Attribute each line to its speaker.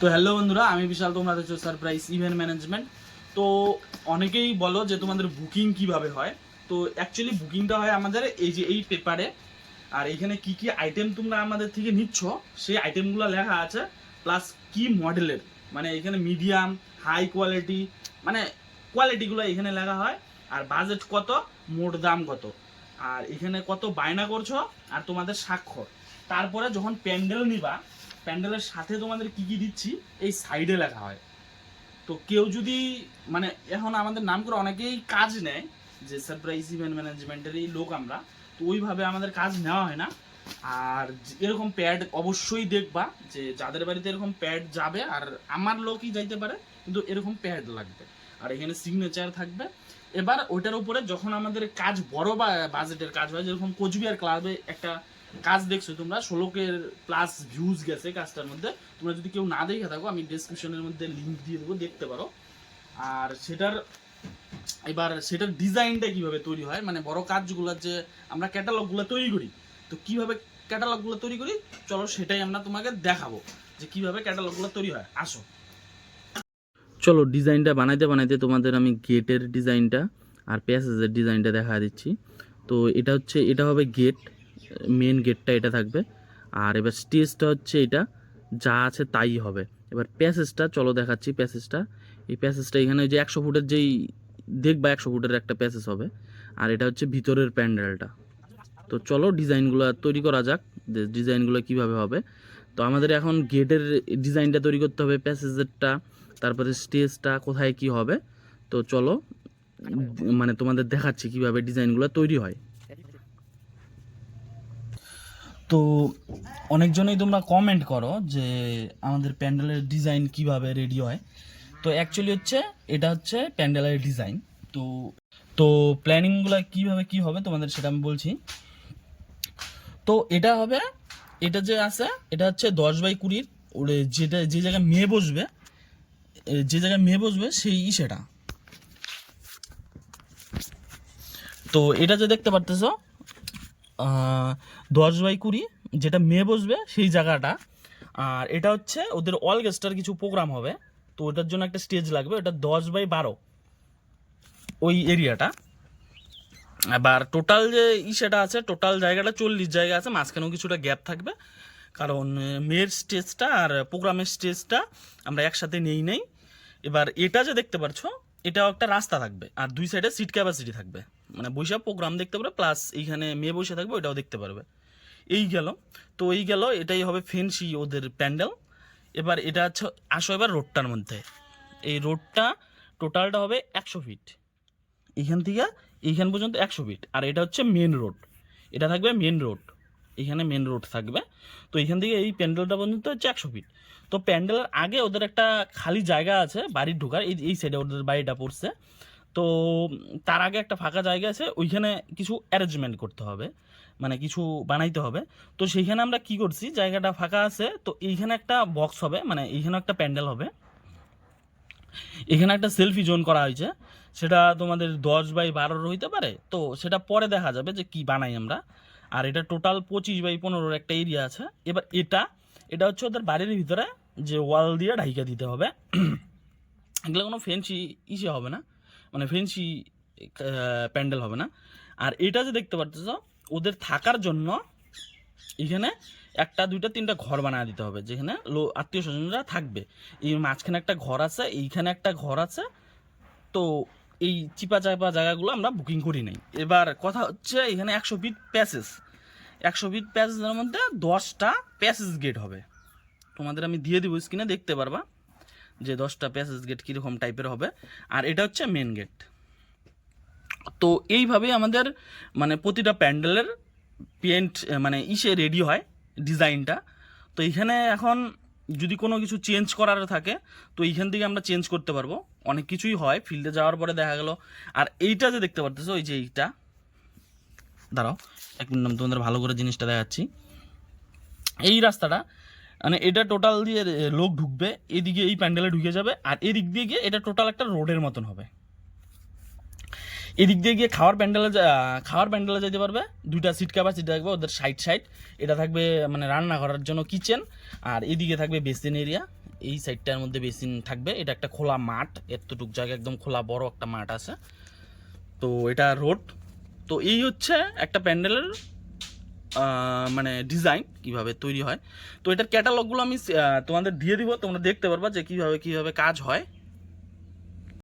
Speaker 1: তো হ্যালো বন্ধুরা, আমি বিশাল, তোমরা দেখছ সারপ্রাইজ ইভেন্ট ম্যানেজমেন্ট তো অনেকেই বলো যে তোমাদের বুকিং কীভাবে হয়। তো অ্যাকচুয়ালি বুকিংটা হয় আমাদের এই যে এই পেপারে আর এখানে কি কি আইটেম তোমরা আমাদের থেকে নিচ্ছ, সেই আইটেমগুলো লেখা আছে। প্লাস কি মডেলের মানে এখানে মিডিয়াম হাই কোয়ালিটি মানে কোয়ালিটিগুলো এখানে লেখা হয়। আর বাজেট কত, মোট দাম কত। আর এখানে কত বায়না করছ, আর তোমাদের স্বাক্ষর। তারপরে যখন প্যান্ডেল নিবা প্যান্ডেলের সাথে তোমাদের কি কি দিচ্ছি, এই সাইডে লেখা হয়। তো কেউ যদি মানে এখন আমাদের নাম করে অনেকেই কাজ নেয়, যে সারপ্রাইজ ইভেন্ট ম্যানেজমেন্টেরই লোক আমরা, তো ওইভাবে আমাদের কাজ নেওয়া হয় না। আর এরকম প্যাড অবশ্যই দেখবা, যে যাদের বাড়িতে এরকম প্যাড যাবে, আর আমার লোকই যাইতে পারে, কিন্তু এরকম প্যাড লাগবে। আর এখানে সিগনেচার থাকবে। এবার ওইটার উপরে যখন আমাদের কাজ বড় বা বাজেটের কাজ হয়, যেরকম কোচবিহার ক্লাবে একটা কাজ দেখছ তোমরা? ষোলোকের প্লাস ভিউজ গেছে কাজটার মধ্যে। তোমরা যদি কেউ না দেখে থাকো, আমি ডেসক্রিপশনের মধ্যে লিঙ্ক দিয়ে দেবো, দেখতে পারো। আর সেটার, এবার সেটার ডিজাইনটা কীভাবে তৈরি হয়? মানে বড় কাজগুলো যে আমরা ক্যাটালগুলো তৈরি করি। তো কীভাবে ক্যাটালগুলো তৈরি করি? চলো সেটাই আমরা তোমাকে দেখাবো যে কীভাবে ক্যাটালগুলো তৈরি হয়। আসো। চলো ডিজাইনটা বানাইতে বানাইতে তোমাদের আমি গেটের ডিজাইনটা আর প্যাসেজের ডিজাইনটা দেখা দিচ্ছি। তো এটা হচ্ছে, এটা হবে গেট মেন গেটটা এটা থাকবে। আর এবার স্টেজটা হচ্ছে এটা, যা আছে তাই হবে। এবার প্যাসেজটা চলো দেখাচ্ছি প্যাসেজটা এই প্যাসেজটা এখানে যে একশো ফুটের যেই, দেখবা একশো ফুটের একটা প্যাসেজ হবে। আর এটা হচ্ছে ভিতরের প্যান্ডেলটা। তো চলো ডিজাইনগুলো তৈরি করা যাক ডিজাইনগুলো কীভাবে হবে। তো আমাদের এখন গেটের ডিজাইনটা তৈরি করতে হবে প্যাসেজেরটা তারপরে স্টেজটা কোথায় কি হবে। তো চলো মানে তোমাদের দেখাচ্ছি কীভাবে ডিজাইনগুলো তৈরি হয়। তো অনেকজনেই তোমরা কমেন্ট করো যে আমাদের প্যান্ডেলের ডিজাইন কীভাবে রেডি হয়। তো অ্যাকচুয়ালি হচ্ছে, এটা হচ্ছে প্যান্ডেলের ডিজাইন তো তো প্ল্যানিংগুলো কীভাবে কি হবে তোমাদের সেটা আমি বলছি। তো এটা হবে, এটা যে আছে, এটা হচ্ছে দশ বাই কুড়ির ওরে যেটা, যে জায়গায় মেয়ে বসবে যে জায়গায় মেয়ে বসবে সেই সেটা তো এটা যে দেখতে পারতেছো দশ বাই কুড়ি, যেটা মেয়ে বসবে সেই জায়গাটা। আর এটা হচ্ছে ওদের অল গেস্টার কিছু প্রোগ্রাম হবে। তো ওটার জন্য একটা স্টেজ লাগবে, ওটা দশ বাই বারো ওই এরিয়াটা এবার টোটাল যে ইসেটা আছে টোটাল জায়গাটা চল্লিশ জায়গা আছে, মাঝখানেও কিছুটা গ্যাপ থাকবে। কারণ মেয়ের স্টেজটা আর প্রোগ্রামের স্টেজটা আমরা একসাথে নেই নেই। এবার এটা যে দেখতে পারছ, এটাও একটা রাস্তা থাকবে। আর দুই সাইডে সিট ক্যাপাসিটি থাকবে। মানে বৈশাখ প্রোগ্রাম দেখতে পারবে প্লাস এইখানে মেয়ে বসে থাকবে ওটাও দেখতে পারবে। এই গেল। তো এই গেল, এটাই হবে ফেন্সি ওদের প্যান্ডেল। এবার এটা হচ্ছে, আসো এবার রোডটার মধ্যে। এই রোডটা টোটালটা হবে একশো ফিট এখান থেকে এইখান পর্যন্ত একশো ফিট আর এটা হচ্ছে মেন রোড এটা থাকবে মেন রোড এখানে মেন রোড থাকবে। তো এইখান থেকে এই প্যান্ডেলটা পর্যন্ত হচ্ছে একশো ফিট তো প্যান্ডেলের আগে ওদের একটা খালি জায়গা আছে বাড়ির ঢোকার। এই এই সাইডে ওদের বাড়িটা পড়ছে। তো তার আগে একটা ফাঁকা জায়গা আছে, ওইখানে কিছু অ্যারেঞ্জমেন্ট করতে হবে মানে কিছু বানাইতে হবে। তো সেইখানে আমরা কি করছি, জায়গাটা ফাঁকা আছে, তো এইখানে একটা বক্স হবে মানে এইখানে একটা প্যান্ডেল হবে। এখানে একটা সেলফি জোন করা হয়েছে, সেটা তোমাদের দশ বাই বারোর হইতে পারে, তো সেটা পরে দেখা যাবে যে কি বানাই আমরা। আর এটা টোটাল পঁচিশ বাই পনেরোর একটা এরিয়া আছে। এবার এটা এটা হচ্ছে ওদের বাড়ির ভিতরে যে ওয়াল দিয়ে ঢাইকা দিতে হবে। এগুলো কোনো ফেন্সি ইসে হবে না। মানে ফেন্সি প্যান্ডেল হবে না। আর এটা যে দেখতে পারতেছ, ওদের থাকার জন্য এখানে একটা, দুইটা, তিনটা ঘর বানিয়ে দিতে হবে, যেখানে লো, আত্মীয় স্বজনরা থাকবে। এই মাঝখানে একটা ঘর আছে, এইখানে একটা ঘর আছে। তো এই চিপা চাপা জায়গাগুলো আমরা বুকিং করি নাই। এবার কথা হচ্ছে, এখানে একশো ফিট প্যাসেজ একশো ফিট প্যাসেজের মধ্যে দশটা প্যাসেজ গেট হবে। তোমাদের আমি দিয়ে দিব স্ক্রিনে দেখতে পারবা। যে দশটা প্যাসেজ গেট কীরকম টাইপের হবে। আর এটা হচ্ছে মেন গেট তো এইভাবেই আমাদের মানে প্রতিটা প্যান্ডেলের পেন্ট মানে ইসে রেডি হয় ডিজাইনটা। তো এখানে এখন যদি কোনো কিছু চেঞ্জ করার থাকে, তো এইখান থেকে আমরা চেঞ্জ করতে পারব। অনেক কিছুই হয় ফিল্ডে যাওয়ার পরে দেখা গেল। আর এইটা যে দেখতে পারতেছো ওই যে এইটা। দাঁড়াও, এক মিনিট তোমাদের ভালো করে জিনিসটা দেখাচ্ছি। এই রাস্তাটা মানে এটা টোটাল দিয়ে লোক ঢুকবে, এদিকে এই প্যান্ডেলে ঢুকে যাবে, আর এদিক দিয়ে গিয়ে এটা টোটাল একটা রোডের মতন হবে। এদিক দিয়ে গিয়ে খাওয়ার প্যান্ডেলে খাওয়ার প্যান্ডেলে যেতে পারবে, দুইটা সিট ক্যাপাসিটি থাকবে ওদের সাইড সাইড এটা থাকবে মানে রান্না করার জন্য কিচেন আর এদিকে থাকবে বেসিন এরিয়া এই সাইডটার মধ্যে বেসিন থাকবে, এটা একটা খোলা মাঠ, এতটুক জায়গা, একদম খোলা বড় একটা মাঠ আছে। তো এটা রোড তো এই হচ্ছে একটা প্যান্ডেলের মানে ডিজাইন কীভাবে তৈরি হয়। তো এটার ক্যাটালগুলো আমি তোমাদের দিয়ে দিব, তোমরা দেখতে পারবা যে কীভাবে কীভাবে কাজ হয়।